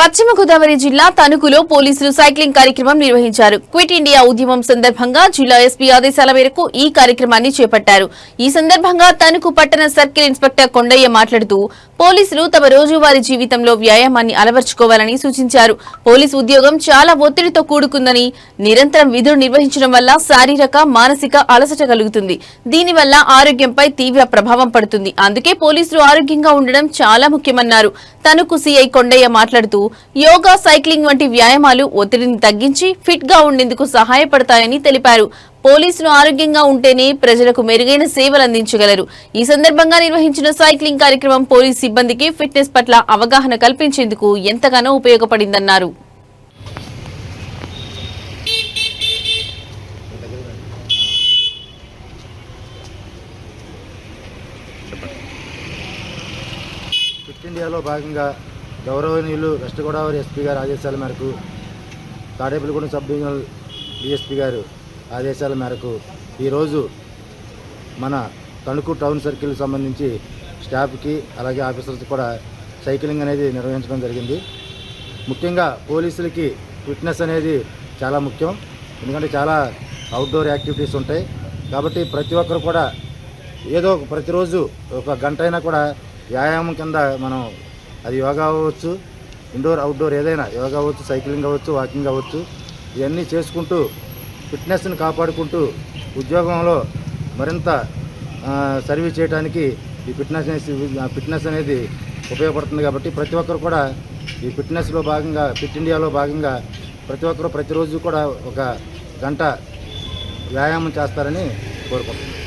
పశ్చిమ గోదావరి జిల్లా తణుకులో పోలీసులు సైక్లింగ్ కార్యక్రమం నిర్వహించారు. క్విట్ ఇండియా ఉద్యమం సందర్భంగా జిల్లా ఎస్పీ ఆదేశాల మేరకు ఈ కార్యక్రమాన్ని చేపట్టారు. ఈ సందర్భంగా తణుకు పట్టణ సర్కిల్ ఇన్స్పెక్టర్ కొండయ్య మాట్లాడుతూ పోలీసులు తమ రోజువారీ జీవితంలో వ్యాయామాన్ని అలవర్చుకోవాలని సూచించారు. పోలీసు ఉద్యోగం చాలా ఒత్తిడితో కూడుకుందని నిరంతరం విధులు నిర్వహించడం వల్ల శారీరక మానసిక అలసట కలుగుతుంది. దీనివల్ల ఆరోగ్యంపై తీవ్ర ప్రభావం పడుతుంది. అందుకే పోలీసులు ఆరోగ్యంగా ఉండడం చాలా ముఖ్యమన్నారు. తణుకు సీఐ కొండయ్య మాట్లాడుతూ యోగా సైక్లింగ్ వంటి వ్యాయామాలు ఒత్తిడిని తగ్గించి ఫిట్గా ఉండేందుకు సహాయపడతాయని తెలిపారు. పోలీసులు ఆరోగ్యంగా ఉంటేనే ప్రజలకు మెరుగైన సేవలు అందించగలరు. ఈ సందర్భంగా నిర్వహించిన సైక్లింగ్ కార్యక్రమం పోలీస్ సిబ్బందికి ఫిట్నెస్ పట్ల అవగాహన కల్పించేందుకు ఎంతగానో ఉపయోగపడిందన్నారు. ఫిట్ ఇండియాలో భాగంగా గౌరవనీయులు వెస్ట్ గోదావరి ఎస్పీ గారి ఆదేశాల మేరకు తాడేపల్లిగూడెం సబ్ డివిజనల్ డిఎస్పీ గారు ఆదేశాల మేరకు ఈరోజు మన తణుకు టౌన్ సర్కిల్ సంబంధించి స్టాఫ్కి అలాగే ఆఫీసర్స్ కూడా సైక్లింగ్ అనేది నిర్వహించడం జరిగింది. ముఖ్యంగా పోలీసులకి ఫిట్నెస్ అనేది చాలా ముఖ్యం. ఎందుకంటే చాలా అవుట్డోర్ యాక్టివిటీస్ ఉంటాయి. కాబట్టి ప్రతి ఒక్కరు కూడా ఏదో ఒక ప్రతిరోజు ఒక గంట అయినా కూడా వ్యాయామం కింద మనం అది యోగా అవ్వచ్చు ఇండోర్ అవుట్డోర్ ఏదైనా యోగా అవ్వచ్చు సైక్లింగ్ అవ్వచ్చు వాకింగ్ అవ్వచ్చు ఇవన్నీ చేసుకుంటూ ఫిట్నెస్ని కాపాడుకుంటూ ఉద్యోగంలో మరింత సర్వీస్ చేయడానికి ఈ ఫిట్నెస్ అనేది- ఫిట్నెస్ అనేది ఉపయోగపడుతుంది కాబట్టి ప్రతి ఒక్కరు కూడా ఈ ఫిట్నెస్లో భాగంగా ఫిట్ ఇండియాలో భాగంగా ప్రతి ఒక్కరు ప్రతిరోజు కూడా ఒక గంట వ్యాయామం చేస్తారని కోరుకుంటున్నాను